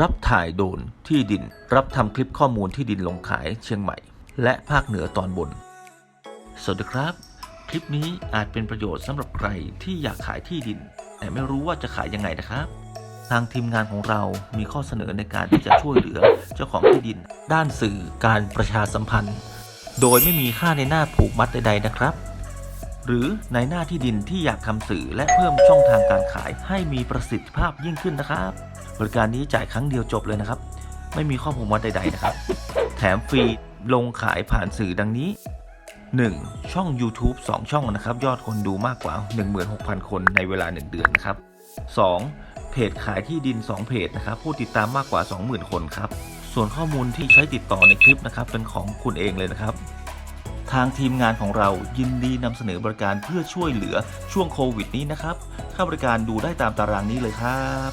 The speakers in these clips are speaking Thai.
รับถ่ายโดนที่ดิน รับทำคลิปข้อมูลที่ดินลงขายเชียงใหม่ และภาคเหนือตอนบน สวัสดีครับ คลิปนี้อาจเป็นประโยชน์สำหรับใครที่อยากขายที่ดิน แต่ไม่รู้ว่าจะขายยังไงนะครับ ทางทีมงานของเรามีข้อเสนอในการที่จะช่วยเหลือเจ้าของที่ดิน ด้านสื่อการประชาสัมพันธ์ โดยไม่มีค่าในหน้าผูกมัดใดๆนะครับ หรือในหน้าที่ดินที่อยากทำสื่อและเพิ่มช่องทางการขายให้มีประสิทธิภาพยิ่งขึ้นนะครับ บริการนี้จ่ายครั้งเดียวจบเลยนะครับ ไม่มีข้อผูกมัดใด ๆ นะครับ แถมฟรีลงขายผ่านสื่อดังนี้ 1. ช่อง YouTube 2 ช่องนะครับ ยอดคนดูมากกว่า 16,000 คนในเวลา 1 เดือนนะครับ 2. เพจขายที่ดิน 2 เพจนะครับ ผู้ติดตามมากกว่า 20,000 คนครับ ส่วนข้อมูลที่ใช้ติดต่อในคลิปนะครับ เป็นของคุณเองเลยนะครับ ทางทีมงานของเรายินดีนำเสนอบริการเพื่อช่วยเหลือช่วงโควิดนี้นะครับ ค่าบริการดูได้ตามตารางนี้เลยครับ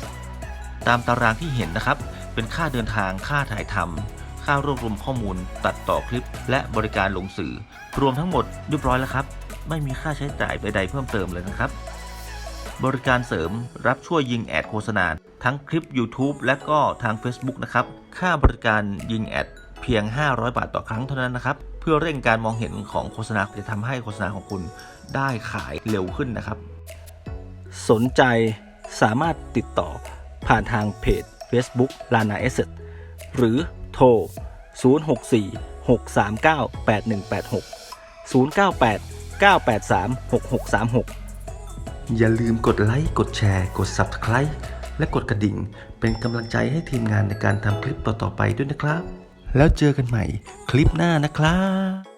ตามตารางที่เห็นนะครับ เป็นค่าเดินทางค่าถ่ายทำค่ารวบรวมข้อมูล ตัดต่อคลิป และบริการลงสื่อ รวมทั้งหมดเรียบร้อยแล้วครับ ไม่มีค่าใช้จ่ายใดๆเพิ่มเติมเลยนะครับ บริการเสริมรับช่วยยิงแอดโฆษณาทั้งคลิป YouTube และก็ทาง Facebook นะครับ ค่าบริการยิงแอด พียง 500 บาทต่อครั้งเท่านั้นนะครับ เพื่อเร่งการมองเห็นของโฆษณาจะทำให้โฆษณาของคุณได้ขายเร็วขึ้นนะครับ สนใจสามารถติดต่อผ่านทางเพจ Facebook Lana Asset หรือโทร 064 639 8186 098 983 6636 อย่าลืมกดไลค์ กดแชร์ กด Subscribe และกดกระดิ่ง เป็นกำลังใจให้ทีมงานในการทำคลิปต่อ ๆ ไปด้วยนะครับ แล้วเจอกันใหม่คลิปหน้านะครับ